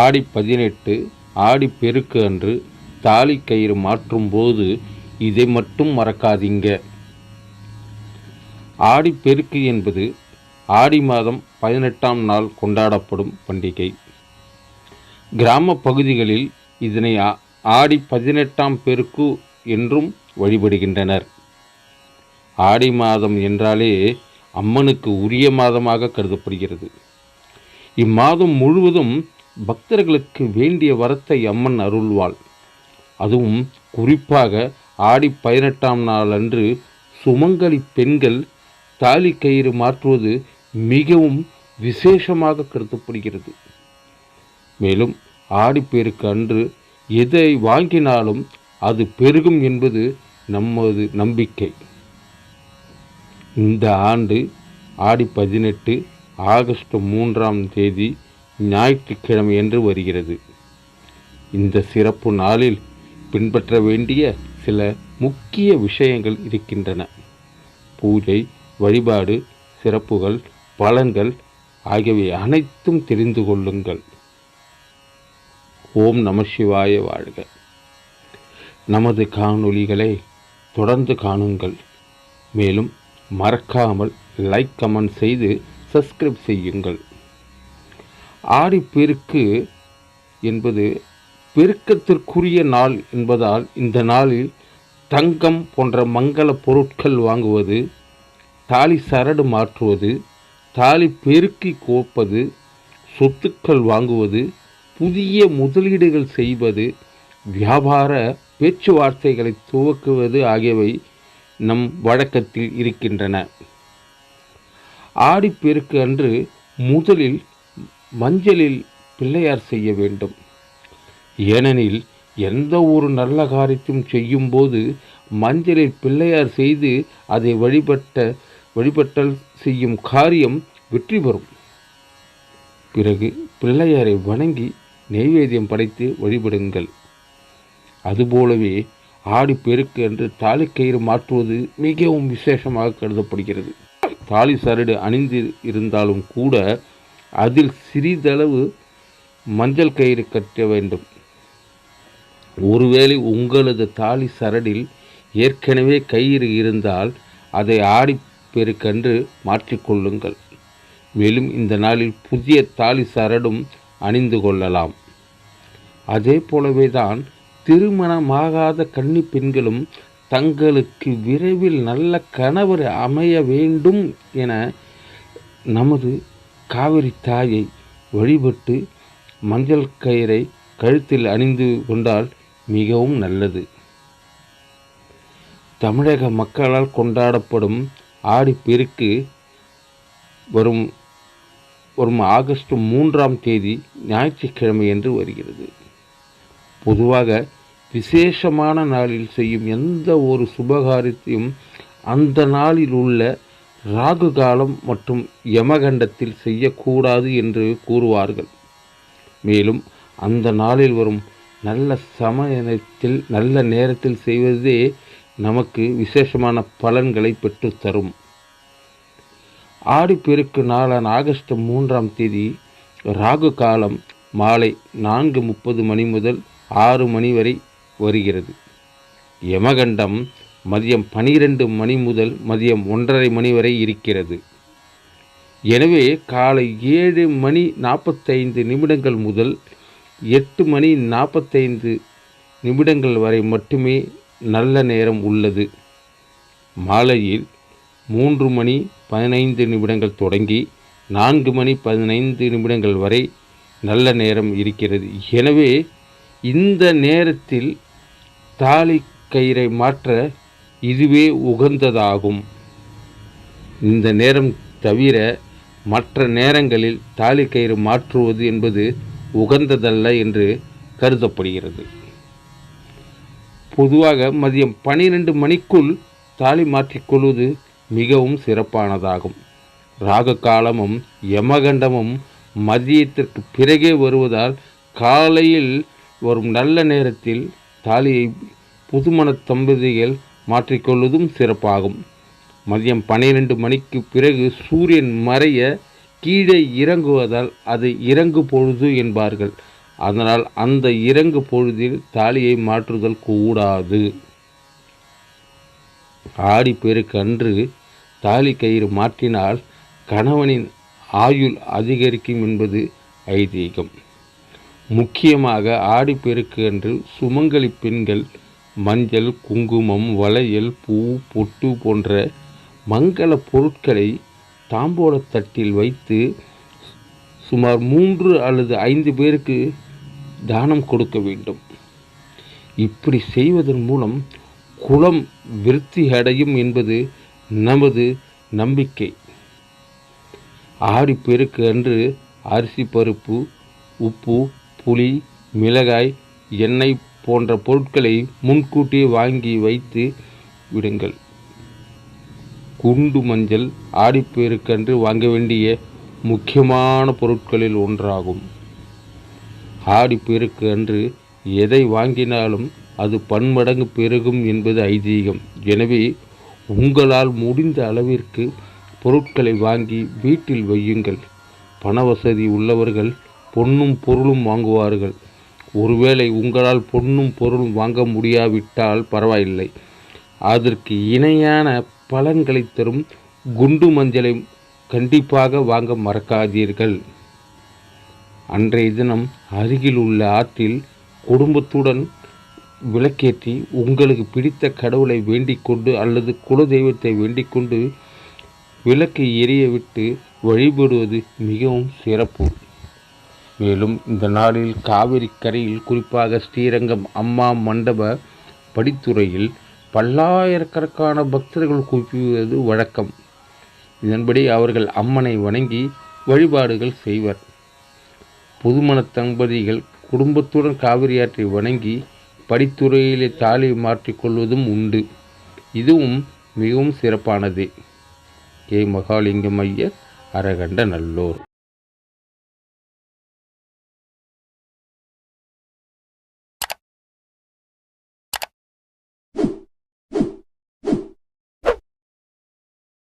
ஆடி பதினெட்டு ஆடி பெருக்கு அன்று தாலி கயிறு மாற்றும் போது இதை மட்டும் மறக்காதீங்க. ஆடி பெருக்கு என்பது ஆடி மாதம் பதினெட்டாம் நாள் கொண்டாடப்படும் பண்டிகை. கிராம பகுதிகளில் இதனை ஆடி பதினெட்டாம் பெருக்கு என்றும் வழிபடுகின்றனர். ஆடி மாதம் என்றாலே அம்மனுக்கு உரிய மாதமாக கருதப்படுகிறது. இம்மாதம் முழுவதும் பக்தர்களுக்கு வேண்டிய வரத்தை அம்மன் அருள்வாள். அதுவும் குறிப்பாக ஆடி பதினெட்டாம் நாள் அன்று சுமங்கலி பெண்கள் தாலி கயிறு மாற்றுவது மிகவும் விசேஷமாக கருதப்படுகிறது. மேலும் ஆடிப்பேருக்கு அன்று எதை வாங்கினாலும் அது பெருகும் என்பது நமது நம்பிக்கை. இந்த ஆண்டு ஆடி பதினெட்டு ஆகஸ்ட் மூன்றாம் தேதி ஞாயிற்றுக்கிழமை என்று வருகிறது. இந்த சிறப்பு நாளில் பின்பற்ற வேண்டிய சில முக்கிய விஷயங்கள் இருக்கின்றன. பூஜை வழிபாடு சிறப்புகள் பலன்கள் ஆகியவை அனைத்தும் தெரிந்து கொள்ளுங்கள். ஓம் நம சிவாய வாழ்க. நமது காணொளிகளை தொடர்ந்து காணுங்கள். மேலும் மறக்காமல் லைக் கமெண்ட் செய்து சப்ஸ்கிரைப் செய்யுங்கள். ஆடிப்பெருக்கு என்பது பெருக்கத்திற்குரிய நாள் என்பதால் இந்த நாளில் தங்கம் போன்ற மங்கள பொருட்கள் வாங்குவது தாலி சரடு மாற்றுவது தாலி பெருக்கி கோப்பது சொத்துக்கள் வாங்குவது புதிய முதலீடுகள் செய்வது வியாபார பேச்சுவார்த்தைகளை துவக்குவது ஆகியவை நம் வழக்கத்தில் இருக்கின்றன. ஆடிப்பெருக்கு அன்று முதலில் மஞ்சளில் பிள்ளையார் செய்ய வேண்டும். ஏனெனில் எந்த ஒரு நல்ல காரியத்தையும் செய்யும்போது மஞ்சளில் பிள்ளையார் செய்து அதை வழிபட்ட வழிபட்டல் செய்யும் காரியம் வெற்றி பெறும். பிறகு பிள்ளையாரை வணங்கி நெய்வேத்தியம் படைத்து வழிபடுங்கள். அதுபோலவே ஆடி பெருக்கு என்று தாலிக்கயிறு மாற்றுவது மிகவும் விசேஷமாக கருதப்படுகிறது. தாலி சரடு அணிந்து இருந்தாலும் கூட அதில் சிறிதளவு மஞ்சள் கயிறு கட்ட வேண்டும். ஒருவேளை உங்களது தாலி சரடில் ஏற்கனவே கயிறு இருந்தால் அதை ஆடி பெருக்கன்று மாற்றிக்கொள்ளுங்கள் மேலும் இந்த நாளில் புதிய தாலி சரடும் அணிந்து கொள்ளலாம். அதே போலவே தான் திருமணமாகாத கன்னி பெண்களும் தங்களுக்கு விரைவில் நல்ல கணவர் அமைய வேண்டும் என நமது காவிரி தாயை வழிபட்டு மஞ்சள் கயிறை கழுத்தில் அணிந்து கொண்டால் மிகவும் நல்லது. தமிழக மக்களால் கொண்டாடப்படும் ஆடிப்பெருக்கு வரும் வரும் ஆகஸ்ட் மூன்றாம் தேதி ஞாயிற்றுக்கிழமை என்று வருகிறது. பொதுவாக விசேஷமான நாளில் செய்யும் எந்த ஒரு சுபகாரியத்தையும் அந்த நாளில் உள்ள ராகு காலம் மற்றும் யமகண்டத்தில் செய்யக்கூடாது என்று கூறுவார்கள். மேலும் அந்த நாளில் வரும் நல்ல சமயத்தில் நல்ல நேரத்தில் செய்வதே நமக்கு விசேஷமான பலன்களை பெற்றுத்தரும் ஆடிப்பெருக்கு நாளான ஆகஸ்ட் மூன்றாம் தேதி ராகு காலம் மாலை நான்கு முப்பது மணி முதல் ஆறு மணி வரை வருகிறது. யமகண்டம் மதியம் பனிரெண்டு மணி முதல் மதியம் ஒன்றரை மணி வரை இருக்கிறது. எனவே காலை ஏழு மணி நாற்பத்தைந்து நிமிடங்கள் முதல் எட்டு மணி நாற்பத்தைந்து நிமிடங்கள் வரை மட்டுமே நல்ல நேரம் உள்ளது. மாலையில் மூன்று மணி பதினைந்து நிமிடங்கள் தொடங்கி நான்கு மணி பதினைந்து நிமிடங்கள் வரை நல்ல நேரம் இருக்கிறது. எனவே இந்த நேரத்தில் தாலி கயிறை மாற்ற இதுவே உகந்ததாகும். இந்த நேரம் தவிர மற்ற நேரங்களில் தாலி கயிறு மாற்றுவது என்பது உகந்ததல்ல என்று கருதப்படுகிறது. பொதுவாக மதியம் பனிரெண்டு மணிக்குள் தாலி மாற்றிக்கொள்வது மிகவும் சிறப்பானதாகும். ராக காலமும் யமகண்டமும் மதியத்திற்கு பிறகே வருவதால் காலையில் வரும் நல்ல நேரத்தில் தாலியை புதுமண தம்பதிகள் மாற்றிக்கொள்வதும் சிறப்பாகும். மதியம் பன்னிரெண்டு மணிக்கு பிறகு சூரியன் மறைய கீழே இறங்குவதால் அது இறங்கு பொழுது என்பார்கள். அதனால் அந்த இறங்கு பொழுதில் தாலியை மாற்றுதல் கூடாது. ஆடிப்பெருக்கன்று தாலி கயிறு மாற்றினால் கணவனின் ஆயுள் அதிகரிக்கும் என்பது ஐதீகம். முக்கியமாக ஆடிப்பெருக்கு அன்று சுமங்கலி பெண்கள் மஞ்சள் குங்குமம் வளையல் பூ பொட்டு போன்ற மங்கள பொருட்களை தாம்போல தட்டில் வைத்து சுமார் மூன்று அல்லது ஐந்து பேருக்கு தானம் கொடுக்க வேண்டும். இப்படி செய்வதன் மூலம் குளம் விருத்தி அடையும் என்பது நமது நம்பிக்கை. ஆடிப்பெருக்கு அன்று அரிசி பருப்பு உப்பு புளி மிளகாய் எண்ணெய் போன்ற பொருட்களை முன்கூட்டியே வாங்கி வைத்து விடுங்கள். குண்டு மஞ்சள் ஆடிப்பெருக்கன்று வாங்க வேண்டிய முக்கியமான பொருட்களில் ஒன்றாகும். ஆடிப்பெருக்கு அன்று எதை வாங்கினாலும் அது பன்மடங்கு பெருகும் என்பது ஐதீகம். எனவே உங்களால் முடிந்த அளவிற்கு பொருட்களை வாங்கி வீட்டில் வையுங்கள். பண வசதி உள்ளவர்கள் பொன்னும் பொருளும் வாங்குவார்கள். ஒருவேளை உங்களால் பொன்னும் பொருளும் வாங்க முடியாவிட்டால் பரவாயில்லை. அதற்கு இணையான பலன்களை தரும் குண்டு மஞ்சளை கண்டிப்பாக வாங்க மறக்காதீர்கள். அன்றைய தினம் அருகில் உள்ள ஆற்றில் குடும்பத்துடன் விளக்கேற்றி உங்களுக்கு பிடித்த கடவுளை வேண்டிக் கொண்டு அல்லது குலதெய்வத்தை வேண்டிக் கொண்டு விளக்கை எரிய விட்டு வழிபடுவது மிகவும் சிறப்பு. மேலும் இந்த நாளில் காவிரி கரையில் குறிப்பாக ஸ்ரீரங்கம் அம்மா மண்டப படித்துறையில் பல்லாயிரக்கணக்கான பக்தர்கள் குவிவது வழக்கம். இதன்படி அவர்கள் அம்மனை வணங்கி வழிபாடுகள் செய்வர். புதுமண தம்பதிகள் குடும்பத்துடன் காவிரி ஆற்றை வணங்கி படித்துறையிலே தாலி மாற்றிக்கொள்வதும் உண்டு. இதுவும் மிகவும் சிறப்பானது. கே. மகாலிங்கம் ஐயர் அரகண்ட நல்லோர்.